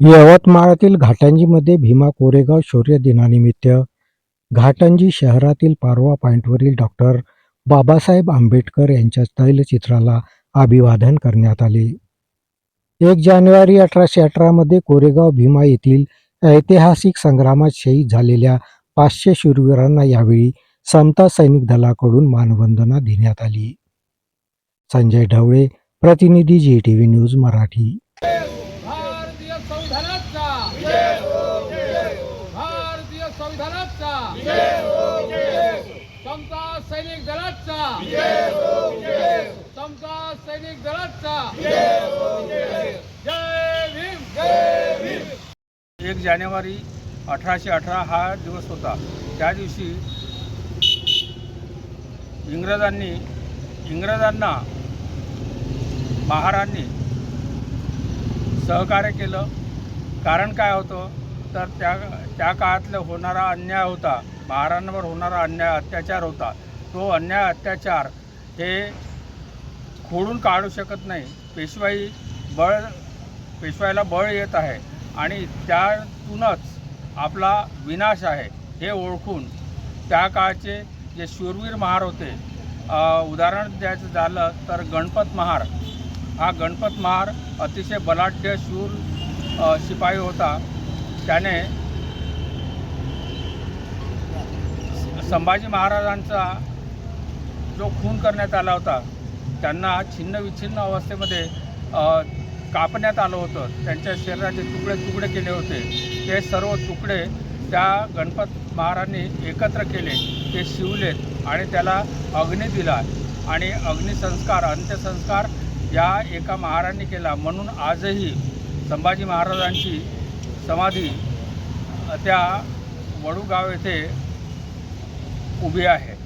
यवतमाळातील घाटंजीमध्ये भीमा कोरेगाव शौर्य दिनानिमित्त घाटंजी शहरातील पारवा पॉईंटवरील डॉक्टर बाबासाहेब आंबेडकर यांच्या तैलचित्राला अभिवादन करण्यात आले. एक जानेवारी अठराशे अठरामध्ये कोरेगाव भीमा येथील ऐतिहासिक संग्रामात शहीद झालेल्या पाचशे शूरवीरांना यावेळी समता सैनिक दलाकडून मानवंदना देण्यात आली. संजय ढवळे प्रतिनिधी G T V news Marathi. संविधानाचा. भारतीय संविधानाचा. समता सैनिक दलाचा. समता सैनिक दलाचा. जय भीम जय भीम. एक जानेवारी अठराशे अठरा हा दिवस होता. त्या दिवशी इंग्रजांनी इंग्रजांना महारांनी सहकार्य केलं. कारण काय होतं? तर त्या त्या काळातलं होणारा अन्याय होता. महारांवर होणारा अन्याय अत्याचार होता. तो अन्याय अत्याचार हे खोडून काढू शकत नाही. पेशवाई बळ पेशवाईला बळ येत आहे आणि त्यातूनच आपला विनाश आहे हे ओळखून त्या काळचे जे शूरवीर महार होते उदाहरण द्यायचं झालं तर गणपत महार. हा गणपत महार अतिशय बलाढ्य शूर शिपाई होता त्याने संभाजी महाराजांचा जो खून करण्यात आला होता त्यांना छिन्नविच्छिन्न अवस्थेमध्ये कापण्यात आलं होतं. त्यांच्या शरीराचे तुकडे तुकडे केले होते. ते सर्व तुकडे त्या गणपत महाराजांनी एकत्र केले. ते शिवलेत आणि त्याला अग्नी दिला आणि अग्निसंस्कार अंत्यसंस्कार या एका महाराजांनी केला. म्हणून आजही संभाजी महाराजांची समाधी त्या वडूगाव येथे उभी आहे.